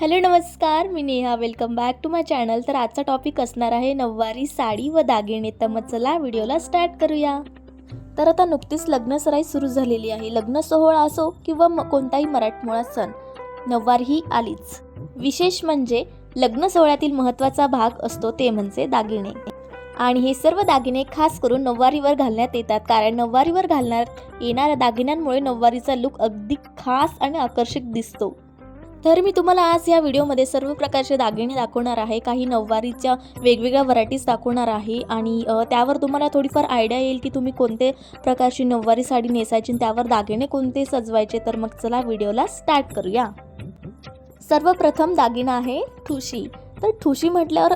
Hello नमस्कार. मी Neha. Welcome back to my channel तर आजचा टॉपिक असणार आहे नऊवारी साडी व दागिने. तर मग चला व्हिडिओला स्टार्ट करूया. तर आता नुकतीच लग्नसराई सुरू झालेली आहे. लग्न सोहळा असो किंवा म कोणताही मराठमोळा सण नऊवारी ही आलीच. विशेष म्हणजे लग्न सोहळ्यातील महत्त्वाचा भाग असतो ते म्हणजे दागिने. आणि हे सर्व दागिने खास करून नऊवारीवर घालण्यात येतात. कारण नऊवारीवर घालण्यात येणाऱ्या दागिन्यांमुळे नऊवारीचा लुक अगदी खास आणि आकर्षक दिसतो. तर मी तुम्हाला आज या व्हिडिओमध्ये सर्व प्रकारचे दागिने दाखवणार आहे. काही नऊवारीच्या वेगवेगळ्या व्हरायटीज दाखवणार आहे. आणि त्यावर तुम्हाला थोडीफार आयडिया येईल की तुम्ही कोणते प्रकारची नऊवारी साडी नेसायची आणि त्यावर दागिने कोणते सजवायचे. तर मग चला व्हिडिओला स्टार्ट करूया. सर्वप्रथम दागिना आहे ठुशी. तर ठुशी म्हटल्यावर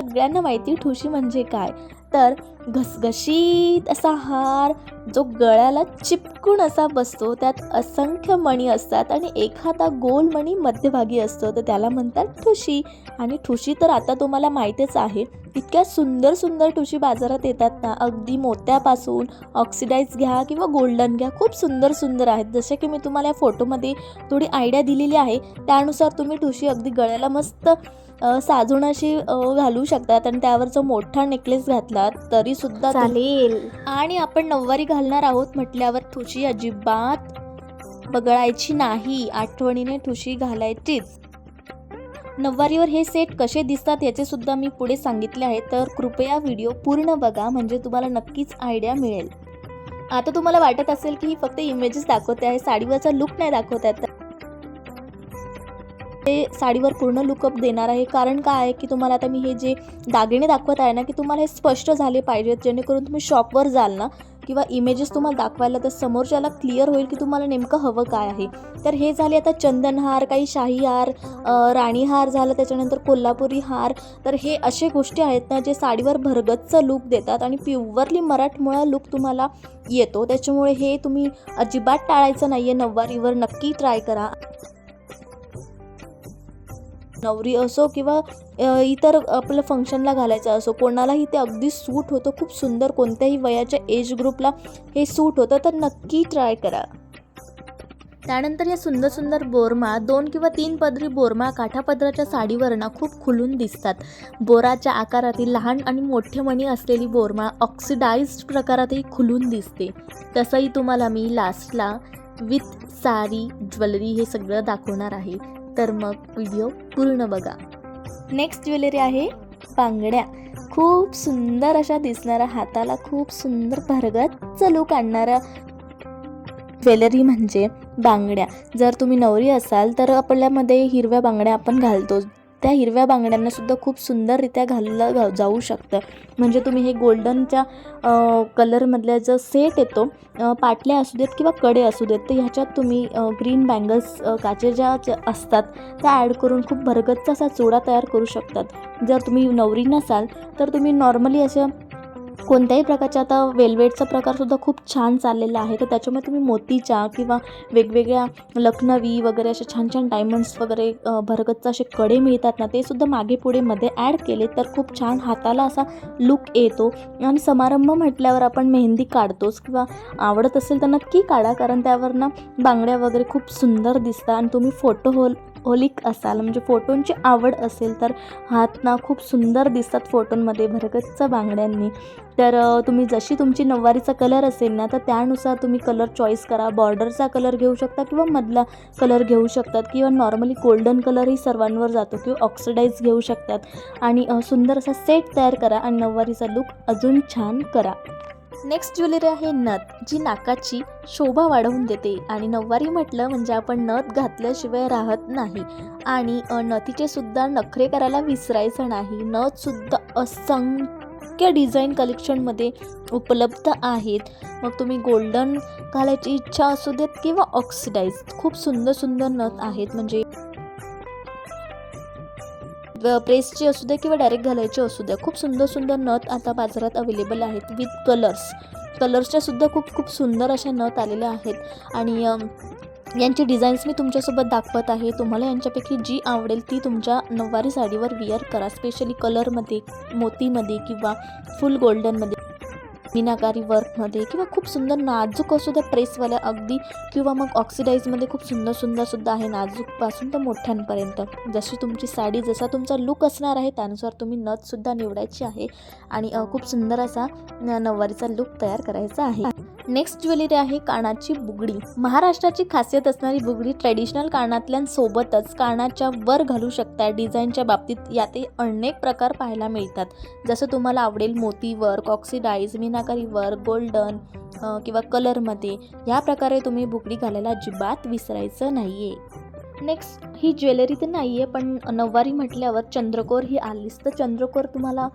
सगळ्यांना माहिती ठुशी म्हणजे काय? तर घसघशीत असा हार जो गळ्याला चिपकून असा बसतो त्यात असंख्य मणी असतात आणि एखादा गोल मणी मध्यभागी असतो. तर त्याला म्हणतात ठुशी. आणि ठुशी तर आता तुम्हाला माहीतच आहे इतक्या सुंदर सुंदर ठुशी बाजारात येतात ना. अगदी मोत्यापासून ऑक्सिडाईज घ्या किंवा गोल्डन घ्या. खूप सुंदर सुंदर आहेत. जसे की मी तुम्हाला या फोटोमध्ये थोडी आयडिया दिलेली आहे. त्यानुसार तुम्ही ठुशी अगदी गळ्याला मस्त साजून अशी घालू शकतात आणि त्यावर जो मोठा नेकलेस घातला तरी सुद्धा चालेल. आणि आपण नऊवारी घालणार आहोत म्हटल्यावर ठुशी अजिबात बगळायची नाही आठवणीने ठुशी घालायचीच. नऊवारीवर हे सेट कसे दिसतात याचे सुद्धा मी पुढे सांगितले आहे तर कृपया व्हिडिओ पूर्ण बघा म्हणजे तुम्हाला नक्कीच आयडिया मिळेल. आता तुम्हाला वाटत असेल की ही फक्त इमेजेस दाखवते आहे साडीवरचा लुक नाही दाखवत आहे ते साडीवर पूर्ण लुकअप देणार आहे. कारण काय आहे की तुम्हाला आता मी हे जे दागिने दाखवत आहे ना की तुम्हाला हे स्पष्ट झाले पाहिजेत जेणेकरून तुम्ही शॉपवर जाल ना किंवा इमेजेस तुम्हाला दाखवायला तर समोरच्याला क्लिअर होईल की तुम्हाला नेमकं हवं काय आहे. तर हे झाले आता चंदनहार काही शाही हार राणीहार झालं त्याच्यानंतर कोल्हापुरी हार तर हे असे गोष्टी आहेत ना जे साडीवर भरगतचं लुक देतात आणि प्युअरली मराठमोळा लुक तुम्हाला येतो. त्याच्यामुळे हे तुम्ही अजिबात टाळायचं नाही आहे नऊवारीवर नक्की ट्राय करा. नवरी असो किंवा इतर आपलं फंक्शनला घालायचं असो कोणालाही ते अगदी सूट होतं. खूप सुंदर कोणत्याही वयाच्या एज ग्रुपला हे सूट होतं. तर नक्की ट्राय करा. त्यानंतर या सुंदर सुंदर बोरमा दोन किंवा तीन पदरी बोरमा काठापदराच्या साडीवर ना खूप खुलून दिसतात. बोराच्या आकारातील लहान आणि मोठे मणी असलेली बोरमा ऑक्सिडाइज्ड प्रकारातही खुलून दिसते. तसंही तुम्हाला मी लास्टला विथ सारी ज्वेलरी हे सगळं दाखवणार आहे. तर मग व्हिडिओ पूर्ण बघा. नेक्स्ट ज्वेलरी आहे बांगड्या. खूप सुंदर अशा दिसणाऱ्या हाताला खूप सुंदर भरगत लुक आणणाऱ्या ज्वेलरी म्हणजे बांगड्या. जर तुम्ही नवरी असाल तर आपल्यामध्ये हिरव्या बांगड्या आपण घालतो. त्या हिरव्या बांगड्यांना सुद्धा खूप सुंदररित्या घाललं घा जाऊ शकतं. म्हणजे तुम्ही हे गोल्डनच्या कलरमधल्या जो सेट येतो पाटल्या असू देत किंवा कडे असू देत तर ह्याच्यात तुम्ही ग्रीन बँगल्स काचे काचेच्या ज्या असतात त्या ॲड करून खूप भरगतचा असा चुडा तयार करू शकतात. जर तुम्ही नवरी नसाल तर तुम्ही नॉर्मली असं कोणत्याही प्रकारच्या आता वेल्वेटचा प्रकारसुद्धा खूप छान चाललेला आहे. तर त्याच्यामुळे तुम्ही मोतीच्या किंवा वेगवेगळ्या लखनवी वगैरे असे छान छान डायमंड्स वगैरे अ, भरगतचा असे कडे मिळतात ना ते सुद्धा मागे पुढे मध्ये ॲड केले तर खूप छान हाताला असा लुक येतो. आणि समारंभ म्हटल्यावर आपण मेहंदी काढतोच किंवा आवडत असेल तर नक्की काढा कारण त्यावर ना बांगड्या वगैरे खूप सुंदर दिसतात. आणि तुम्ही फोटो होल ओलिक असाल म्हणजे फोटोंची आवड असेल तर हात ना खूप सुंदर दिसतात फोटोंमध्ये भरगतच्या बांगड्यांनी. तर तुम्ही जशी तुमची नऊवारीचा कलर असेल ना तर त्यानुसार तुम्ही कलर चॉईस करा. बॉर्डरचा कलर घेऊ शकता किंवा मधला कलर घेऊ शकतात किंवा नॉर्मली गोल्डन कलरही सर्वांवर जातो किंवा ऑक्सिडाईज घेऊ शकतात. आणि सुंदर असा सेट तयार करा आणि नऊवारीचा लुक अजून छान करा. नेक्स्ट ज्वेलरी आहे नथ जी नाकाची शोभा वाढवून देते. आणि नऊवारी म्हटलं म्हणजे आपण नथ घातल्याशिवाय राहत नाही. आणि नथीचे सुद्धा नखरे करायला विसरायचं नाही. नथ सुद्धा असंख्य डिझाईन कलेक्शनमध्ये उपलब्ध आहेत. मग तुम्ही गोल्डन घालायची इच्छा असू देत किंवा ऑक्सिडाईज खूप सुंदर सुंदर नथ आहेत. म्हणजे प्रेसची असू द्या किंवा डायरेक्ट घालायची असू द्या खूप सुंदर सुंदर नथ आता बाजारात अवेलेबल आहेत विथ कलर्स कलर्सच्या सुद्धा खूप खूप सुंदर अशा नथ आलेल्या आहेत. आणि यांची डिझाईन्स मी तुमच्यासोबत दाखवत आहे. तुम्हाला यांच्यापैकी जी आवडेल ती तुमच्या नऊवारी साडीवर विअर करा स्पेशली कलरमध्ये मोतीमध्ये किंवा फुल गोल्डनमध्ये मीनाकारी वर्कमध्ये किंवा खूप सुंदर नाजूक असू द्या प्रेसवाल्या अगदी किंवा मग ऑक्सिडाईजमध्ये खूप सुंदर सुंदर सुद्धा आहे नाजूकपासून तर मोठ्यांपर्यंत. जशी तुमची साडी जसा तुमचा लुक असणार आहे त्यानुसार तुम्ही नथसुद्धा निवडायची आहे आणि खूप सुंदर असा न- नऊवारीचा लुक तयार करायचा आहे. नेक्स्ट ज्वेलरी आहे कानाची बुगडी. महाराष्ट्राची खासियत असणारी बुगडी ट्रेडिशनल कानातल्यांसोबतच कानाच्या वर घालू शकता डिझाईनच्या बाबतीत यातही अनेक प्रकार पाहायला मिळतात. जसं तुम्हाला आवडेल मोती work oxidise meenakari work golden किंवा कलरमध्ये या प्रकारे तुम्ही बुगडी घालायला अजिबात विसरायचं नाही आहे नेक्स्ट ही ज्वेलरी तर नाही आहे पण नऊवारी म्हटल्यावर चंद्रकोर ही आलीच. तर चंद्रकोर तुम्हाला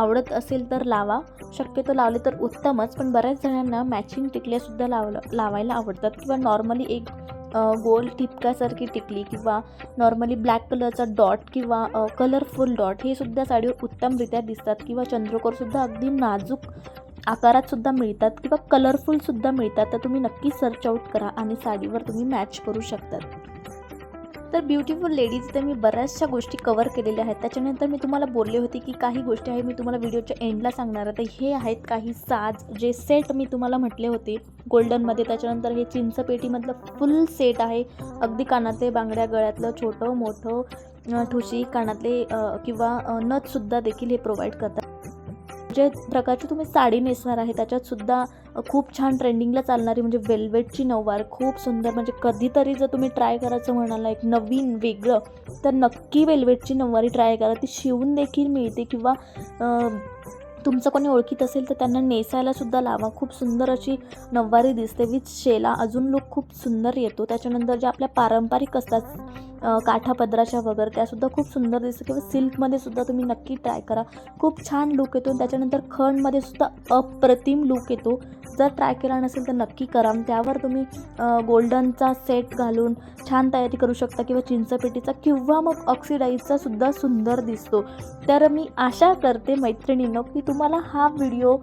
आवडत असेल तर लावा. शक्यतो लावले तर उत्तमच पण बऱ्याच जणांना मॅचिंग टिकल्यासुद्धा लावलं लावायला आवडतात. किंवा नॉर्मली एक गोल ठिपक्यासारखी टिकली किंवा नॉर्मली ब्लॅक कलरचा डॉट किंवा कलरफुल डॉट हे सुद्धा साडीवर उत्तमरित्या दिसतात. किंवा चंद्रकोरसुद्धा अगदी नाजूक आकारातसुद्धा मिळतात किंवा कलरफुलसुद्धा मिळतात. तर तुम्ही नक्की सर्च आउट करा आणि साडीवर तुम्ही मॅच करू शकतात. तर ब्युटिफुल लेडीज तर मी बऱ्याचशा गोष्टी कवर केलेल्या आहेत. त्याच्यानंतर मी तुम्हाला बोलले होते की काही गोष्टी आहे मी तुम्हाला व्हिडिओच्या एंडला सांगणार आहे. तर हे आहेत काही साज जे सेट मी तुम्हाला म्हटले होते गोल्डनमध्ये त्याच्यानंतर हे चिंचपेटीमधलं फुल सेट आहे. अगदी कानातले बांगड्या गळ्यातलं छोटं मोठं ठुशी कानातले किंवा नथसुद्धा देखील हे प्रोव्हाइड करतात. जे प्रकारची तुम्ही साडी नेसणार आहे त्याच्यातसुद्धा खूप छान ट्रेंडिंगला चालणारी म्हणजे वेल्वेटची नऊवार खूप सुंदर. म्हणजे कधीतरी जर तुम्ही ट्राय करायचं म्हणाला एक नवीन वेगळं तर नक्की वेल्वेटची नऊवारी ट्राय करा. ती शिवून देखील मिळते किंवा तुमचं कोणी ओळखीत असेल तर त्यांना नेसायला सुद्धा लावा. खूप सुंदर अशी नऊवारी दिसते विथ शेला. अजून लुक खूप सुंदर येतो. त्याच्यानंतर ज्या आपल्या पारंपरिक असतात काठापदराच्या वगैरे त्यासुद्धा खूप सुंदर दिसतं किंवा सिल्कमध्ये सुद्धा तुम्ही नक्की ट्राय करा. खूप छान लुक येतो. आणि त्याच्यानंतर खणमध्ये सुद्धा अप्रतिम लुक येतो. जर ट्राय केला नसेल तर नक्की करा. त्यावर तुम्ही गोल्डनचा सेट घालून छान तयारी करू शकता किंवा चिंचपेटीचा किंवा मग ऑक्सिडाईजचा सुद्धा सुंदर दिसतो. तर मी आशा करते मैत्रिणींनो की तुम्हाला हा व्हिडिओ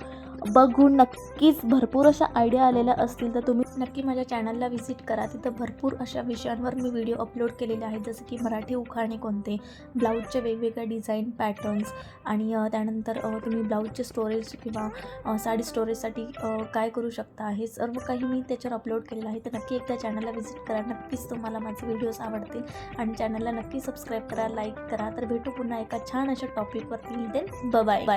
बघून नक्कीच भरपूर अशा आयडिया आलेल्या असतील तर तुम्ही नक्की माझ्या चॅनलला व्हिजिट करा. तिथं भरपूर अशा विषयांवर मी व्हिडिओ अपलोड केलेले आहेत जसं की मराठी उखाणे कोणते ब्लाऊजचे वेगवेगळ्या डिझाईन पॅटर्न्स आणि त्यानंतर तुम्ही ब्लाऊजचे स्टोरेज किंवा साडी स्टोरेजसाठी काय करू शकता हे सर्व काही मी त्याच्यावर अपलोड केलेलं आहे. तर नक्की एकदा चॅनलला व्हिजिट करा नक्कीच तुम्हाला माझे व्हिडिओज आवडतील आणि चॅनलला नक्की सबस्क्राईब करा लाईक करा. तर भेटू पुन्हा एका छान अशा टॉपिकवरती देन बाय बाय